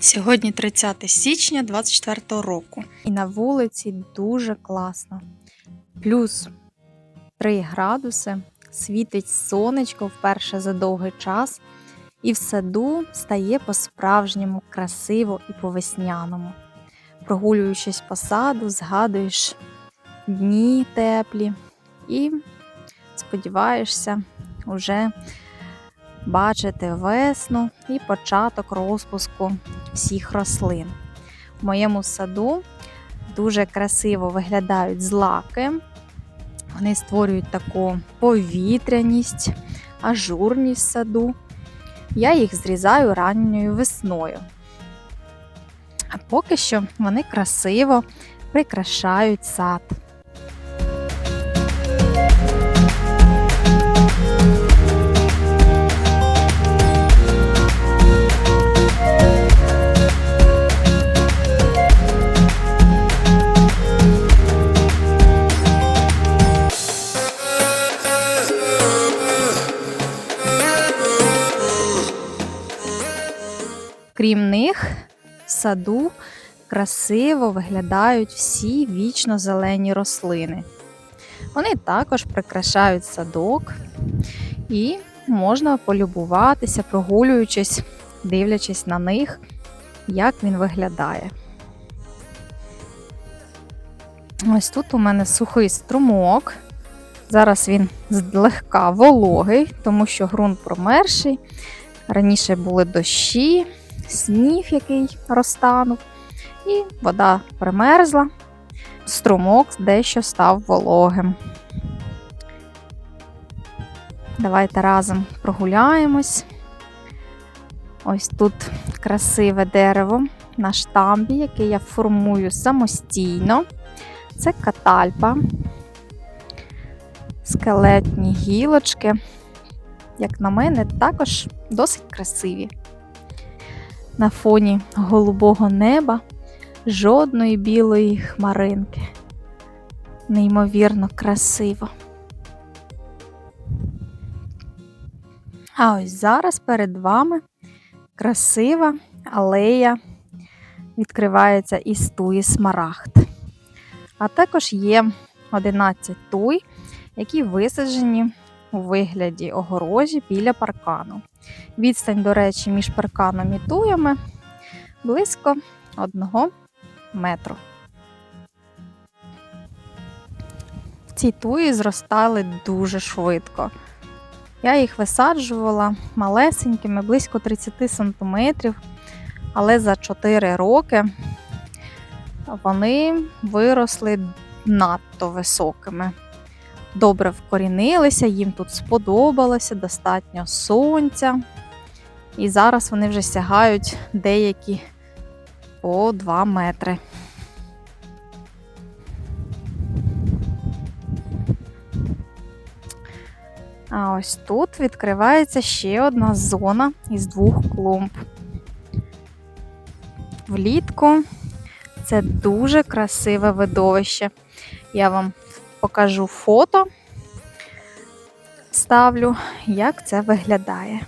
Сьогодні 30 січня 24 року. І на вулиці дуже класно. Плюс 3 градуси, світить сонечко вперше за довгий час, і в саду стає по-справжньому красиво і по-весняному. Прогулюючись по саду, згадуєш дні теплі і сподіваєшся уже бачити весну і початок розпуску всіх рослин. В моєму саду дуже красиво виглядають злаки. Вони створюють таку повітряність, ажурність саду. Я їх зрізаю ранньою весною. А поки що вони красиво прикрашають сад. Крім них, в саду красиво виглядають всі вічно зелені рослини. Вони також прикрашають садок і можна полюбуватися, прогулюючись, дивлячись на них, як він виглядає. Ось тут у мене сухий струмок. Зараз він злегка вологий, тому що ґрунт промерший. Раніше були дощі, сніг, який розтанув, і вода примерзла, струмок дещо став вологим. Давайте разом прогуляємось. Ось тут красиве дерево на штамбі, яке я формую самостійно. Це катальпа, скелетні гілочки, як на мене, також досить красиві. На фоні голубого неба жодної білої хмаринки. Неймовірно красиво. А ось зараз перед вами красива алея відкривається із туї смарагд. А також є 11 туй, які висаджені у вигляді огорожі біля паркану. Відстань, до речі, між парканом і туями близько 1 метру. Ці туї зростали дуже швидко. Я їх висаджувала малесенькими, близько 30 см, але за 4 роки вони виросли надто високими. Добре вкорінилися, їм тут сподобалося, достатньо сонця. І зараз вони вже сягають деякі по 2 метри. А ось тут відкривається ще одна зона із двох клумб. Влітку це дуже красиве видовище. Я вам покажу фото, ставлю, як це виглядає.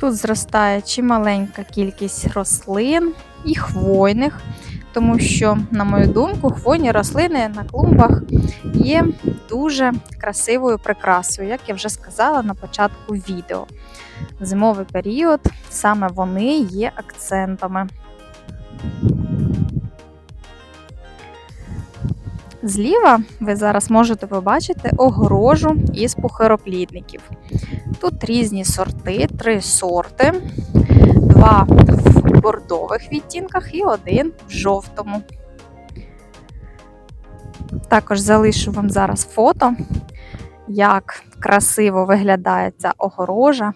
Тут зростає чималенька кількість рослин і хвойних, тому що, на мою думку, хвойні рослини на клумбах є дуже красивою прикрасою, як я вже сказала на початку відео. Зимовий період саме вони є акцентами. Зліва ви зараз можете побачити огорожу із пухироплідників. Тут різні сорти, три сорти, два в бордових відтінках і один в жовтому. Також залишу вам зараз фото, як красиво виглядає ця огорожа.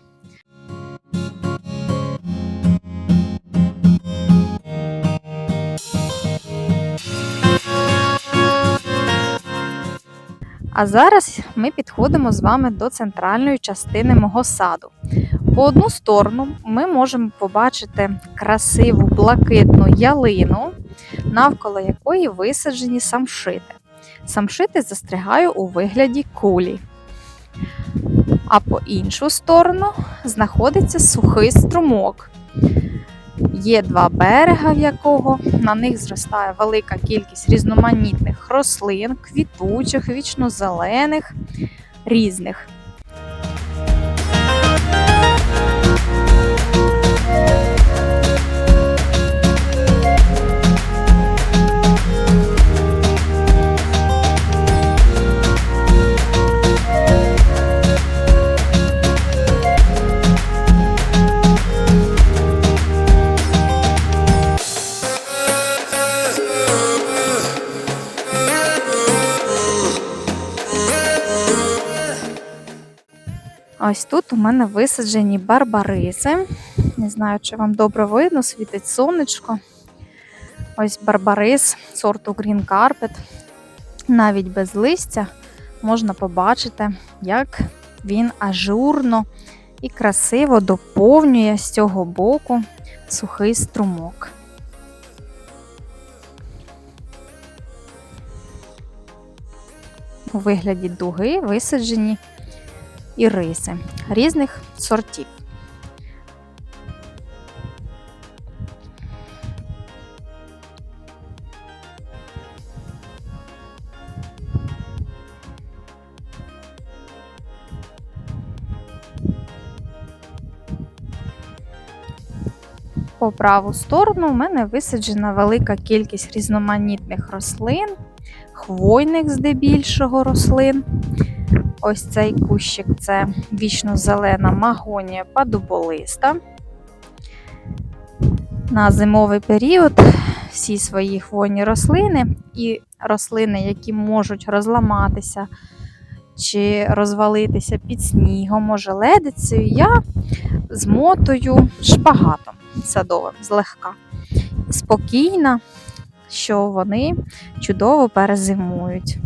А зараз ми підходимо з вами до центральної частини мого саду. По одну сторону ми можемо побачити красиву блакитну ялину, навколо якої висаджені самшити. Самшити застрягаю у вигляді кулі. А по іншу сторону знаходиться сухий струмок. Є два берега, в якого на них зростає велика кількість різноманітних рослин, квітучих, вічнозелених, різних. Ось тут у мене висаджені барбариси. Не знаю, чи вам добре видно, світить сонечко. Ось барбарис сорту Green Carpet. Навіть без листя можна побачити, як він ажурно і красиво доповнює з цього боку сухий струмок. У вигляді дуги висаджені іриси різних сортів. По праву сторону у мене висаджена велика кількість різноманітних рослин, хвойних здебільшого рослин. Ось цей кущик це вічно-зелена магонія падуболиста. На зимовий період всі свої хвойні рослини і рослини, які можуть розламатися чи розвалитися під снігом, ожеледицею, я змотую шпагатом садовим злегка. Спокійна, що вони чудово перезимують.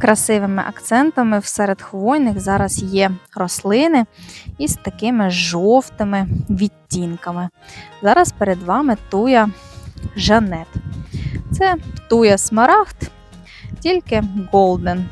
Красивими акцентами всеред хвойних зараз є рослини із такими жовтими відтінками. Зараз перед вами туя Жанет. Це туя смарагд, тільки голден.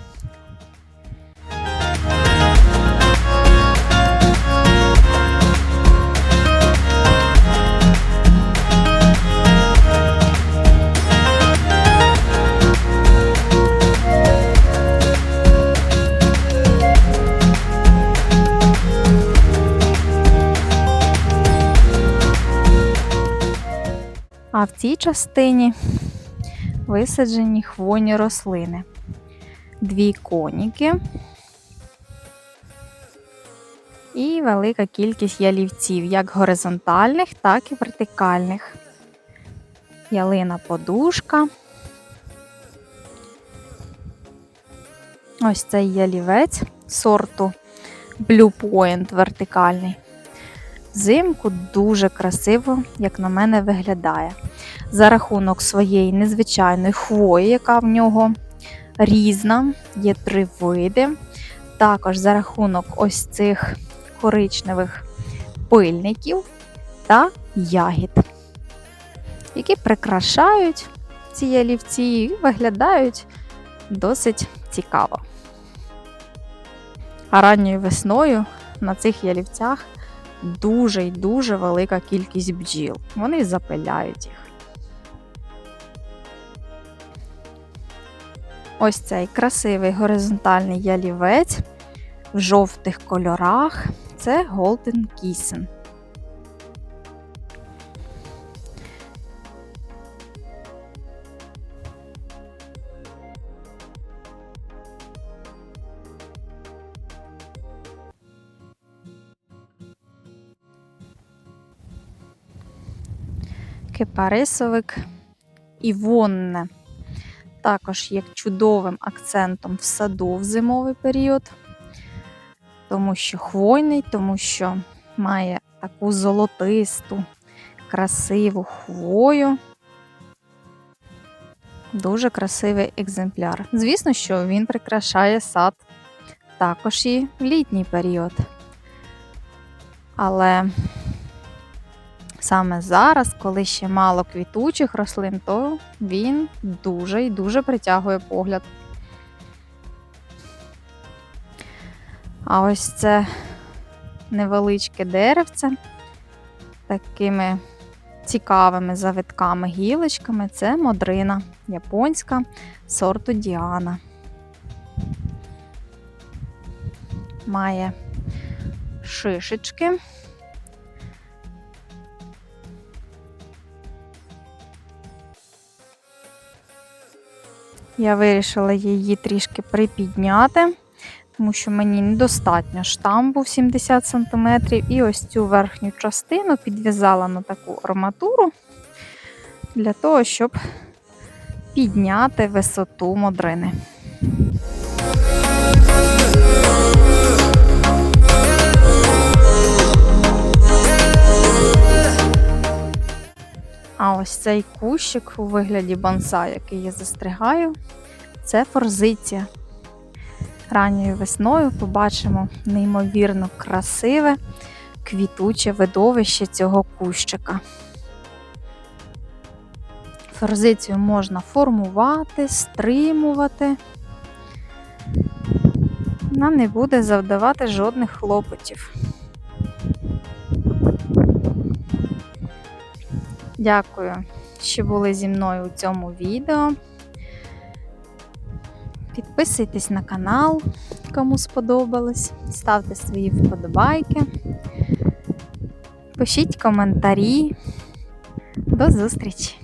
Частині висаджені хвойні рослини. Дві коніки і велика кількість ялівців, як горизонтальних, так і вертикальних. Ялина подушка. Ось цей ялівець сорту Blue Point вертикальний. Взимку дуже красиво, як на мене, виглядає. За рахунок своєї незвичайної хвої, яка в нього різна, є три види. Також за рахунок ось цих коричневих пильників та ягід, які прикрашають ці ялівці і виглядають досить цікаво. А ранньою весною на цих ялівцях дуже й дуже велика кількість бджіл. Вони запиляють їх. Ось цей красивий горизонтальний ялівець в жовтих кольорах. Це Golden Kissing. Кипарисовик Івонне. Також є чудовим акцентом в саду в зимовий період, тому що хвойний, тому що має таку золотисту, красиву хвою. дуже красивий екземпляр. Звісно, що він прикрашає сад також і в літній період. Але саме зараз, коли ще мало квітучих рослин, то він дуже і дуже притягує погляд. А ось це невеличке деревце такими цікавими завитками гілочками. Це модрина японська сорту Діана. Має шишечки. Я вирішила її трішки припідняти, тому що мені недостатньо штамбу 70 см. І ось цю верхню частину підв'язала на таку арматуру для того, щоб підняти висоту модрини. А ось цей кущик у вигляді бонса, який я застригаю, це форзиція. Ранньою весною побачимо неймовірно красиве квітуче видовище цього кущика. Форзицію можна формувати, стримувати. Вона не буде завдавати жодних хлопотів. Дякую, що були зі мною у цьому відео. Підписуйтесь на канал, кому сподобалось. Ставте свої вподобайки. Пишіть коментарі. До зустрічі!